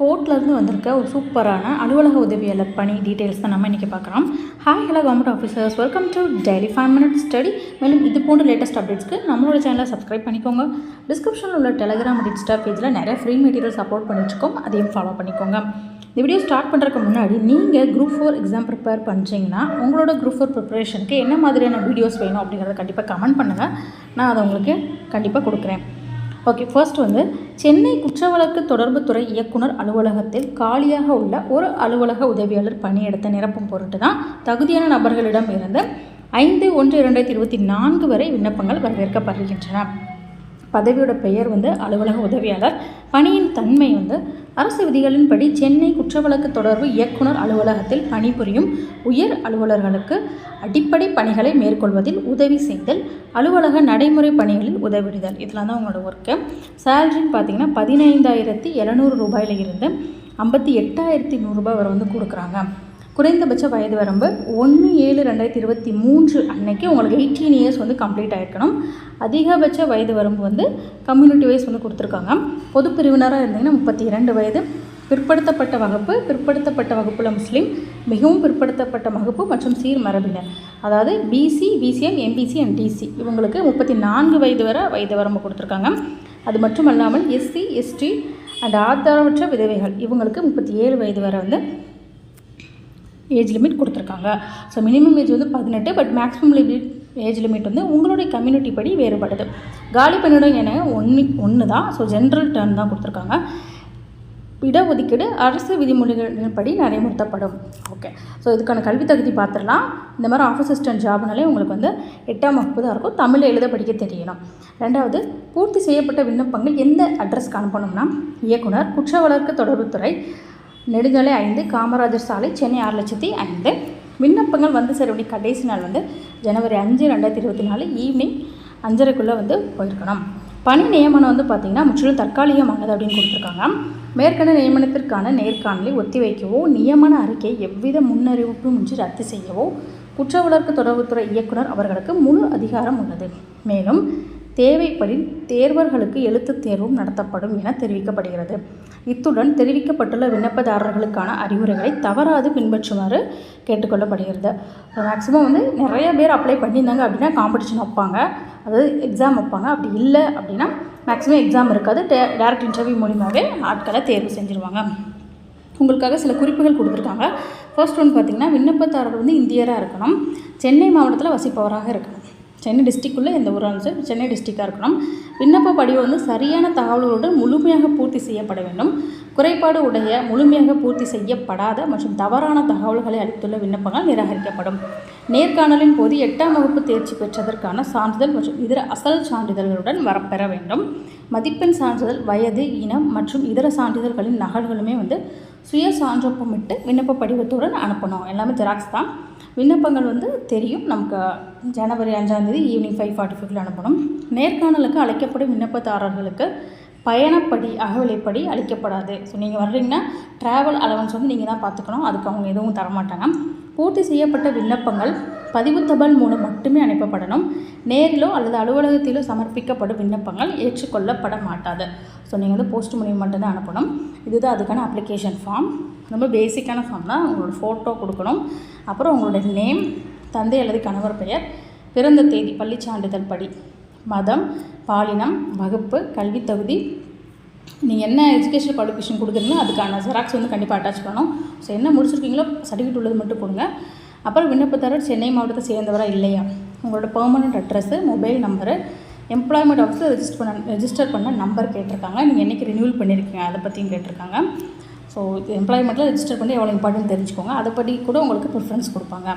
கோர்ட்லேருந்து வந்திருக்க ஒரு சூப்பரான அலுவலக உதவியாளர் பணி டீட்டெயில்ஸ் தான் நம்ம இன்றைக்கி பார்க்குறோம். Hi hello government officers welcome to daily five minute study மேலும் இது போன்ற லேட்டஸ்ட் அப்டேட்ஸ்க்கு நம்மளோட சேனலை சப்ஸ்கிரைப் பண்ணிக்கோங்க. டிஸ்கிரிப்ஷனில் உள்ள டெலிகிராம் இன்ஸ்டா பேஜில் நிறைய ஃப்ரீ மெட்டீரியல்ஸ் அப்லோட் பண்ணிட்டுருக்கோம் அதையும் ஃபாலோ பண்ணிக்கோங்க. இந்த வீடியோ ஸ்டார்ட் பண்ணுறதுக்கு முன்னாடி நீங்கள் குரூப் ஃபோர் எக்ஸாம் ப்ரிப்பேர் பண்ணுறீங்கன்னா உங்களோட குரூப் ஃபோர் ப்ரிப்பரேஷனுக்கு என்ன மாதிரியான வீடியோஸ் வேணும் அப்படிங்கிறத கண்டிப்பாக கமெண்ட் பண்ணுங்கள் நான் அதை உங்களுக்கு கண்டிப்பாக கொடுக்குறேன். ஓகே ஃபர்ஸ்ட் வந்து சென்னை குற்றவழக்கு தொடர்புத்துறை இயக்குனர் அலுவலகத்தில் காலியாக உள்ள ஒரு அலுவலக உதவியாளர் பணியிடத்தை நிரப்பும் பொருட்டு தான் தகுதியான நபர்களிடம் இருந்து ஐந்து ஒன்று இரண்டாயிரத்தி இருபத்தி நான்கு வரை விண்ணப்பங்கள் வரவேற்கப்படுகின்றன. பதவியோட பெயர் வந்து அலுவலக உதவியாளர். பணியின் தன்மை வந்து அரசு விதிகளின்படி சென்னை குற்றவழக்கு தொடர்பு இயக்குனர் அலுவலகத்தில் பணிபுரியும் உயர் அலுவலர்களுக்கு அடிப்படை பணிகளை மேற்கொள்வதில் உதவி செய்தல் அலுவலக நடைமுறை பணிகளில் உதவிடுதல். இதெல்லாம் தான் உங்களோட ஒர்க்கு சேலரின்னு பார்த்தீங்கன்னா பதினைந்தாயிரத்தி எழுநூறு ரூபாயிலிருந்து ஐம்பத்தி எட்டாயிரத்தி நூறுரூபா வரை வந்து கொடுக்குறாங்க. குறைந்தபட்ச வயது வரம்பு ஒன்று ஏழு ரெண்டாயிரத்தி இருபத்தி மூன்று அன்னைக்கு உங்களுக்கு எயிட்டீன் இயர்ஸ் வந்து கம்ப்ளீட் ஆகிருக்கணும் அதிகபட்ச வயது வரம்பு வந்து கம்யூனிட்டி வைஸ் வந்து கொடுத்துருக்காங்க. பொது பிரிவினராக இருந்தீங்கன்னா முப்பத்தி இரண்டு வயது. பிற்படுத்தப்பட்ட வகுப்பு பிற்படுத்தப்பட்ட வகுப்பில் முஸ்லீம் மிகவும் பிற்படுத்தப்பட்ட வகுப்பு மற்றும் சீர் மரபினர். அதாவது BC BCM MBC and DC இவங்களுக்கு முப்பத்தி நான்கு வயது வரை வயது வரம்பு கொடுத்துருக்காங்க. அது மட்டும் அல்லாமல் எஸ்சி எஸ்டி அண்ட் ஆதரவற்ற விதவைகள். இவங்களுக்கு முப்பத்தி ஏழு வயது வரை வந்து ஏஜ் லிமிட் கொடுத்துருக்காங்க. ஸோ மினிமம் ஏஜ் வந்து பதினெட்டு but maximum limit age limit வந்து உங்களுடைய கம்யூனிட்டி படி வேறுபடுது காலி பணியிடம் என ஒன்று ஒன்று தான் ஸோ ஜென்ரல் டேர்ம் தான் கொடுத்துருக்காங்க. இடஒதுக்கீடு அரசு விதிமுறைகளின்படி நடைமுறைத்தப்படும் ஓகே ஸோ இதுக்கான கல்வி தகுதி பார்த்துடலாம். இந்த மாதிரி ஆஃபீஸ் அசிஸ்டன்ட் ஜாப்னாலே உங்களுக்கு வந்து எட்டாம் வகுப்பு தான் இருக்கும். தமிழ் எழுத படிக்க தெரியணும். ரெண்டாவது பூர்த்தி செய்யப்பட்ட விண்ணப்பங்கள் எந்த அட்ரஸ்க்கு அனுப்பணும்னா? இயக்குனர் குற்ற வழக்கு தொடர்புத்துறை நெடுஞ்சாலை ஐந்து காமராஜர் சாலை சென்னை ஆறு லட்சத்தி ஐந்து. விண்ணப்பங்கள் வந்து சேர கடைசி நாள் வந்து ஜனவரி அஞ்சு ரெண்டாயிரத்தி இருபத்தி நாலு ஈவினிங் அஞ்சரைக்குள்ளே வந்து போயிருக்கணும். பணி நியமனம் வந்து பார்த்திங்கன்னா முற்றிலும் தற்காலிகமானது அப்படின்னு கொடுத்துருக்காங்க. மேற்கண்ட நியமனத்திற்கான நேர்காணலை ஒத்திவைக்கவோ நியமன அறிக்கை எவ்வித முன்னறிவிப்பும் இன்றி ரத்து செய்யவோ குற்ற வழக்கு தொடர்புத்துறை இயக்குனர் அவர்களுக்கு முழு அதிகாரம் உள்ளது. மேலும் தேவைப்படி தேர்வர்களுக்கு எழுத்துத் தேர்வும் நடத்தப்படும் என தெரிவிக்கப்படுகிறது. இத்துடன் தெரிவிக்கப்பட்டுள்ள விண்ணப்பதாரர்களுக்கான அறிவுரைகளை தவறாது பின்பற்றுமாறு கேட்டுக்கொள்ளப்படுகிறது. மேக்ஸிமம் வந்து நிறைய பேர் அப்ளை பண்ணியிருந்தாங்க அப்படின்னா காம்படிஷன் வைப்பாங்க. அதாவது எக்ஸாம் வைப்பாங்க. அப்படி இல்லை அப்படின்னா மேக்ஸிமம் எக்ஸாம் இருக்காது. டே டேரக்ட் இன்டர்வியூ மூலிமாவே ஆட்களை தேர்வு செஞ்சுருவாங்க. உங்களுக்காக சில குறிப்புகள் கொடுத்துருக்காங்க. ஃபர்ஸ்ட் ஒன் பார்த்திங்கன்னா விண்ணப்பதாரர் வந்து இந்தியராக இருக்கணும். சென்னை மாவட்டத்தில் வசிப்பவராக இருக்கணும். சென்னை டிஸ்ட்ரிக்குள்ளே எந்த ஊராக இருந்துச்சு. சென்னை டிஸ்ட்ரிக்டாக இருக்கணும் விண்ணப்ப படிவம் வந்து சரியான தகவல்களுடன் முழுமையாக பூர்த்தி செய்யப்பட வேண்டும். குறைபாடு உடைய முழுமையாக பூர்த்தி செய்யப்படாத மற்றும் தவறான தகவல்களை அளித்துள்ள விண்ணப்பங்கள் நிராகரிக்கப்படும். நேர்காணலின் போது எட்டாம் வகுப்பு தேர்ச்சி பெற்றதற்கான சான்றிதழ் மற்றும் இதர அசல் சான்றிதழ்களுடன் வரப்பெற வேண்டும். மதிப்பெண் சான்றிதழ் வயது இனம் மற்றும் இதர சான்றிதழ்களின் நகல்களுமே வந்து சுய சான்றொப்பமிட்டு விண்ணப்ப படிவத்துடன் அனுப்பணும். எல்லாமே ஜெராக்ஸ் தான். விண்ணப்பங்கள் வந்து தெரியும். நமக்கு ஜனவரி அஞ்சாந்தேதி ஈவினிங் ஃபைவ் ஃபார்ட்டி ஃபைவ்ல அனுப்பணும். நேர்காணலுக்கு அழைக்கப்படும் விண்ணப்பதாரர்களுக்கு பயணப்படி அகவிலைப்படி அளிக்கப்படாது. ஸோ நீங்கள் வர்றீங்கன்னா ட்ராவல் அலவன்ஸ் வந்து நீங்கள் தான் பார்த்துக்கணும் அதுக்கு அவங்க எதுவும் தரமாட்டாங்க. பூர்த்தி செய்யப்பட்ட விண்ணப்பங்கள் பதிவு தபால் மூலம் மட்டுமே அனுப்பப்படணும். நேரிலோ அல்லது அலுவலகத்திலோ சமர்ப்பிக்கப்படும் விண்ணப்பங்கள் ஏற்றுக்கொள்ளப்பட மாட்டாது. ஸோ நீங்கள் வந்து போஸ்ட் மூலியம் மட்டும்தான் அனுப்பணும். இதுதான் அதுக்கான அப்ளிகேஷன் ஃபார்ம் ரொம்ப பேசிக்கான ஃபார்ம் தான். உங்களோட ஃபோட்டோ கொடுக்கணும். அப்புறம் உங்களோட நேம் தந்தை அல்லது கணவர் பெயர் பிறந்த தேதி பள்ளிச் சான்றிதழ் படி. மதம் பாலினம் வகுப்பு கல்வி தகுதி. நீங்கள் என்ன எஜுகேஷன் குவாலிஃபிகேஷன் கொடுக்குறீங்களோ அதுக்கான ஜெராக்ஸ் வந்து கண்டிப்பாக அட்டாச் பண்ணணும். ஸோ என்ன முடிச்சிருக்கீங்களோ சர்டிஃபிகேட் உள்ளது மட்டும் கொடுங்க. அப்புறம் விண்ணப்பத்தாரர் சென்னை மாவட்டத்தை சேர்ந்தவரா இல்லையா? உங்களோட permanent address mobile number employment ஆஃபீஸில் ரெஜிஸ்டர் பண்ண ரெஜிஸ்டர் பண்ண நம்பர் கேட்டிருக்காங்க. நீங்கள் என்றைக்கு ரினியூல் பண்ணியிருக்கீங்க அதை பற்றியும் கேட்டிருக்காங்க. ஸோ எம்ப்ளாய்மெண்ட்டில் ரெஜிஸ்டர் பண்ணி எவ்வளோ இம்பார்ட்டன்ட் தெரிஞ்சுக்கோங்க. அதை பற்றி கூட உங்களுக்கு ப்ரிஃபரன்ஸ் கொடுப்பாங்க.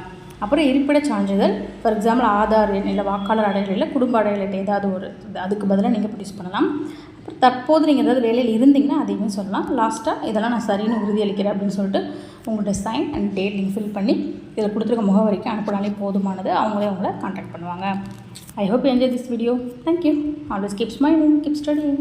அப்புறம் இருப்பிட சான்றிதழ் ஃபார் எக்ஸாம்பிள் ஆதார் எண் இல்லை வாக்காளர் அடையாள இல்லை குடும்ப அடையாள ஏதாவது ஒரு அதுக்கு பதிலாக நீங்கள் ப்ரொடியூஸ் பண்ணலாம். அப்புறம் தற்போது நீங்கள் ஏதாவது வேலையில் இருந்தீங்கன்னா அதையுமே சொல்லலாம். லாஸ்ட்டாக இதெல்லாம் நான் சரின்னு உறுதியளிக்கிறேன் அப்படின்னு சொல்லிட்டு உங்கள்கிட்ட சைன் அண்ட் டேட் நீங்கள் ஃபில் பண்ணி இதில் கொடுத்துருக்க முகவரிக்கு அனுப்பினாலே போதுமானது. அவங்களே உங்களை காண்டாக்ட் பண்ணுவாங்க. I hope enjoy this video thank you always keep smiling keep studying